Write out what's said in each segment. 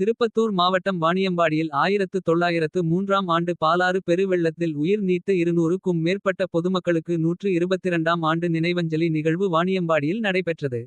திருப்பத்தூர் மாவட்டம் வாணியம்பாடியில் ஆயிரத்து தொள்ளாயிரத்து மூன்றாம் ஆண்டு பாலாறு பெருவெள்ளத்தில் உயிர் நீத்த இருநூறுக்கும் மேற்பட்ட பொதுமக்களுக்கு நூற்று இருபத்திரண்டாம் ஆண்டு நினைவஞ்சலி நிகழ்வு வாணியம்பாடியில் நடைபெற்றது.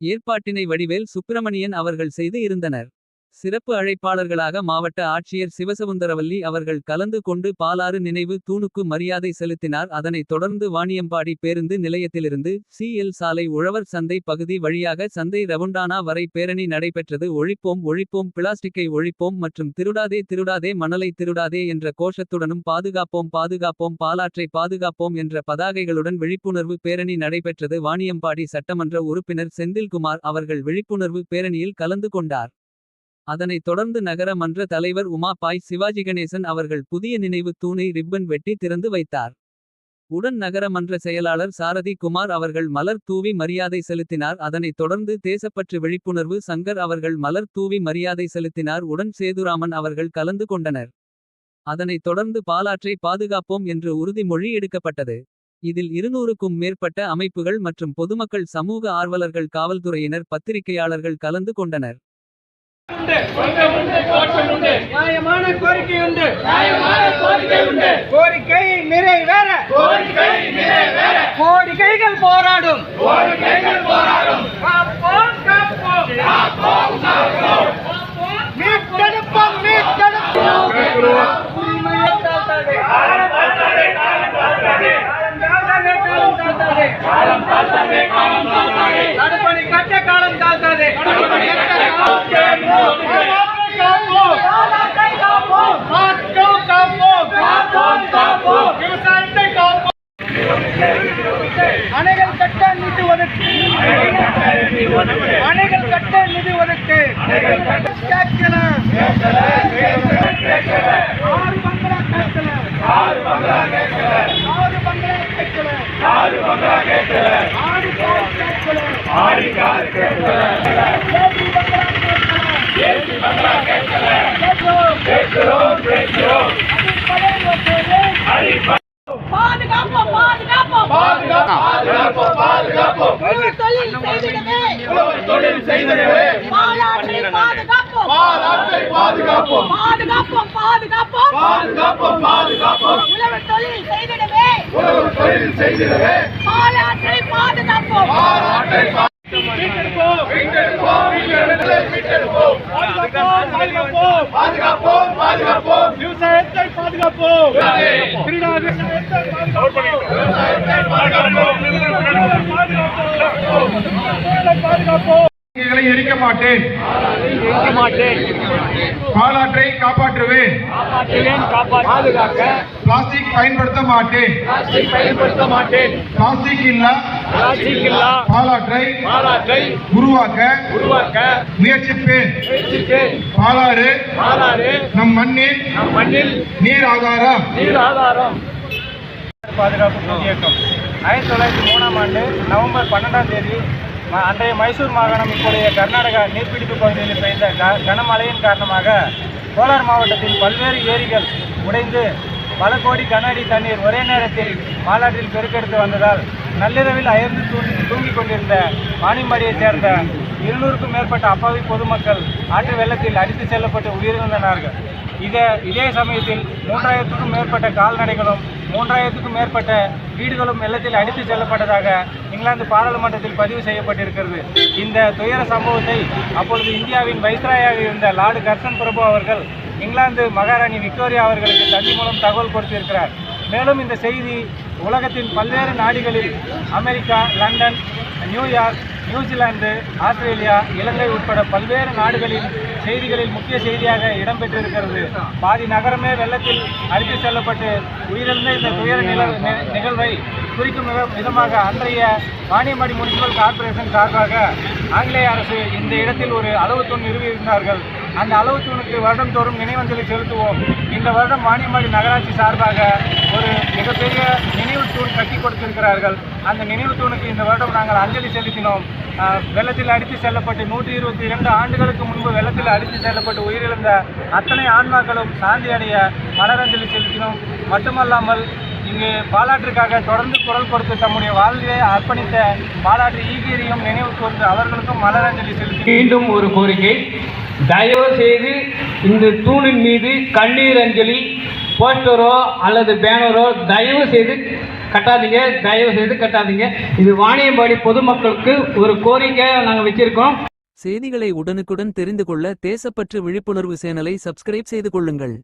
ஏற்பாட்டினை வடிவேல் சுப்பிரமணியன் அவர்கள் செய்து இருந்தனர். சிறப்பு அழைப்பாளர்களாக மாவட்ட ஆட்சியர் சிவசவுந்தரவல்லி அவர்கள் கலந்து கொண்டு பாலாறு நினைவு தூணுக்கு மரியாதை செலுத்தினார். அதனைத் தொடர்ந்து வாணியம்பாடி பேருந்து நிலையத்திலிருந்து சி. எல். சாலை உழவர் சந்தை பகுதி வழியாக சந்தை ரவுண்டானா வரை பேரணி நடைபெற்றது. ஒழிப்போம் ஒழிப்போம் பிளாஸ்டிக்கை ஒழிப்போம் மற்றும் திருடாதே திருடாதே மணலை திருடாதே என்ற கோஷத்துடனும் பாதுகாப்போம் பாதுகாப்போம் பாலாற்றை பாதுகாப்போம் என்ற பதாகைகளுடன் விழிப்புணர்வு பேரணி நடைபெற்றது. வாணியம்பாடி சட்டமன்ற உறுப்பினர் செந்தில்குமார் அவர்கள் விழிப்புணர்வு பேரணியில் கலந்து கொண்டார். அதனைத் தொடர்ந்து நகர மன்ற தலைவர் உமா பாய் சிவாஜிகணேசன் அவர்கள் புதிய நினைவு தூணை ரிப்பன் வெட்டி திறந்து வைத்தார். உடன் நகர மன்ற செயலாளர் சாரதி குமார் அவர்கள் மலர் தூவி மரியாதை செலுத்தினார். அதனைத் தொடர்ந்து தேசப்பற்று விழிப்புணர்வு சங்கர் அவர்கள் மலர் தூவி மரியாதை செலுத்தினார். உடன் சேதுராமன் அவர்கள் கலந்து கொண்டனர். அதனைத் தொடர்ந்து பாலாற்றை பாதுகாப்போம் என்று உறுதிமொழி எடுக்கப்பட்டது. இதில் இருநூறுக்கும் மேற்பட்ட அமைப்புகள் மற்றும் பொதுமக்கள் சமூக ஆர்வலர்கள் காவல்துறையினர் பத்திரிகையாளர்கள் கலந்து கொண்டனர். உண்டு கொஞ்சம் உண்டு கோட்டம் உண்டு நியாயமான கோரிக்கை உண்டு. நியாயமான கோரிக்கை உண்டு. கோரிக்கை நிறைவேற. கோரிக்கை நிறைவேற. கோரிக்கைகள் போராடும். கோரிக்கைகள் போராடும். காப்போம் காப்போம். காப்போம் காப்போம். மீட்டெடுப்போம் மீட்டெடுப்போம். உரிமையை தாழ்த்தாதே. காலம் தாழ்த்தாதே. காலம் தாழ்த்தாதே காலம் தாழ்த்தாதே, காலம் தாழ்த்தாதே. காலம் தாழ்த்தாதே காலம் தாழ்த்தாதே தடுப்பணை கட்ட காலம் தாழ்த்தாதே தடுப்பணை கட்ட காலம் தாழ்த்தாதே. காப்போம். பாலாற்றை காப்போம். மாற்றம் காப்போம். காப்போம், காப்போம். விவசாயத்தை காப்போம். அணைகள் கட்ட நிதி ஒதுக்கு அணைகள் கட்ட நிதி கேட்கல. ஆறு பங்களா கேட்கல. ஆறு பங்களா கேட்கல ஆறு பங்களா கேட்கல. ஆறு பங்களா கேட்கல ஆறு கார் கேட்கல. ஆடி கார் கேட்கல ஏழு பங்களா கேட்கல. ஏசி பங்களா கேட்கல கேட்கிறோம். கேட்கிறோம் கேட்கிறோம் அடிப்படை வசதி. அடி பாதுகாப்போம் பாதுகாப்போம் பாதுகாப்போம் பாதுகாப்போம் பாதுகாப்போம் உழவர் தொழில் செய்திடவே தொழில் செய்திடவே பாலாற்றை பாதுகாப்போம் பாலாற்றை பாதுகாப்போம் பாதுகாப்போம் பாதுகாப்போம் பாதுகாப்போம். உழவர் தொழில் செய்திடவே. உழவர் தொழில் செய்திடவே. பாலாற்றை பாதுகாப்போம். பாலாற்றை பா- மீட்டெடுப்போம். மீட்டெடுப்போம். மீட்டெடுப்போம். பாதுகாப்போம், பாதுகாப்போம். பாதுகாப்போம். பாதுகாப்போம். விவசாயத்தை பாதுகாப்போம். விவசாயத்தை திருடாதே. விவசாயத்தை பாதுகாப்போம். பாதுகாப்போம். களை எரிக்க மாட்டேன். பாலாற்றை காப்பாற்றுவேன். பாதுகாக்க பிளாஸ்டிக் பயன்படுத்த மாட்டேன். பயன்படுத்த மாட்டேன். பிளாஸ்டிக் இல்லா பிளாஸ்டிக் இல்லா பாலாற்றை பாலாற்றை உருவாக்க உருவாக்க முயற்சிப்பேன். பாலாறு பாலாறு நம் மண்ணின் நம் மண்ணில் நீர் ஆதாரம். நீர் ஆதாரம். பாதுகாப்பு பொது இயக்கம் ஆயிரத்தி தொள்ளாயிரத்தி மூணாம் ஆண்டு நவம்பர் பன்னெண்டாம் தேதி அன்றைய மைசூர் மாகாணம் இப்போதைய கர்நாடகா நீர்பிடிப்பு பகுதிகளில் பெய்த க- கனமழையின் காரணமாக கோலார் மாவட்டத்தில் பல்வேறு ஏரிகள் உடைந்து பல கோடி கனஅடி தண்ணீர் ஒரே நேரத்தில் மாநாட்டில் பெருக்கெடுத்து வந்ததால் நள்ளிரவில் அயர்ந்து தூங்கி தூங்கிக் கொண்டிருந்த வாணியம்பாடியைச் சேர்ந்த இருநூறுக்கும் மேற்பட்ட அப்பாவி பொதுமக்கள் ஆற்று வெள்ளத்தில் அடித்து செல்லப்பட்டு உயிரிழந்தனார்கள் இதே இதே சமயத்தில் மூன்றாயிரத்துக்கும் மேற்பட்ட கால்நடைகளும் மூன்றாயிரத்துக்கும் மேற்பட்ட வீடுகளும் வெள்ளத்தில் அடித்து செல்லப்பட்டதாக இங்கிலாந்து பாராளுமன்றத்தில் பதிவு செய்யப்பட்டிருக்கிறது. இந்த துயர சம்பவத்தை அப்பொழுது இந்தியாவின் வைஸ்ராயாக இருந்த லார்டு கர்சன் பிரபு அவர்கள் இங்கிலாந்து மகாராணி விக்டோரியா அவர்களுக்கு தந்தி மூலம் தகவல் கொடுத்திருக்கிறார். மேலும் இந்த செய்தி உலகத்தின் பல்வேறு நாடுகளில் America London New York New Zealand Australia Ilangai உட்பட பல்வேறு நாடுகளின் செய்திகளில் முக்கிய செய்தியாக இடம்பெற்றிருக்கிறது. பாதி நகரமே வெள்ளத்தில் அடித்து செல்லப்பட்டு உயிரிழந்த இந்த துயர நில நி- நிகழ்வை குறிக்கும் விதமாக அன்றைய வாணியம்பாடி முனிசிபல் கார்பரேஷன் சார்பாக ஆங்கிலேய அரசு இந்த இடத்தில் ஒரு அளவு தூண் நிறுவியிருந்தார்கள். அந்த அளவு தூணுக்கு வருடந்தோறும் நினைவஞ்சலி செலுத்துவோம். இந்த வருடம் வாணியம்பாடி நகராட்சி சார்பாக ஒரு மிகப்பெரிய நினைவு தூண் கட்டி கொடுத்திருக்கிறார்கள். அந்த நினைவு தூணுக்கு இந்த வருடம் நாங்கள் அஞ்சலி செலுத்தினோம். வெள்ளத்தில் அடித்து செல்லப்பட்டு நூற்றி இருபத்தி இரண்டு ஆண்டுகளுக்கு முன்பு வெள்ளத்தில் அடித்து செல்லப்பட்டு உயிரிழந்த அத்தனை ஆன்மாக்களும் சாந்தி அடைய மலரஞ்சலி செலுத்தினோம். மட்டுமல்லாமல் இங்கு பாலாற்றிற்காக தொடர்ந்து குரல் கொடுத்து தம்முடைய வாழ்வை அர்ப்பணித்த பாலாற்று ஈகிரியும் நினைவு கூர்ந்து அவர்களுக்கும் மலரஞ்சலி செலுத்தி மீண்டும் ஒரு கோரிக்கை. தயவு செய்து இந்த தூணின் மீது கண்ணீர் அஞ்சலி போஸ்டரோ அல்லது பேனரோ தயவு செய்து கட்டாதீங்க தயவு செய்து கட்டாதீங்க. இது வாணியம்பாடி பொதுமக்களுக்கு ஒரு கோரிக்கை நாங்கள் வச்சிருக்கோம். செய்திகளை உடனுக்குடன் தெரிந்து கொள்ள தேசப்பற்று விழிப்புணர்வு சேனலை சப்ஸ்கிரைப் செய்து கொள்ளுங்கள்.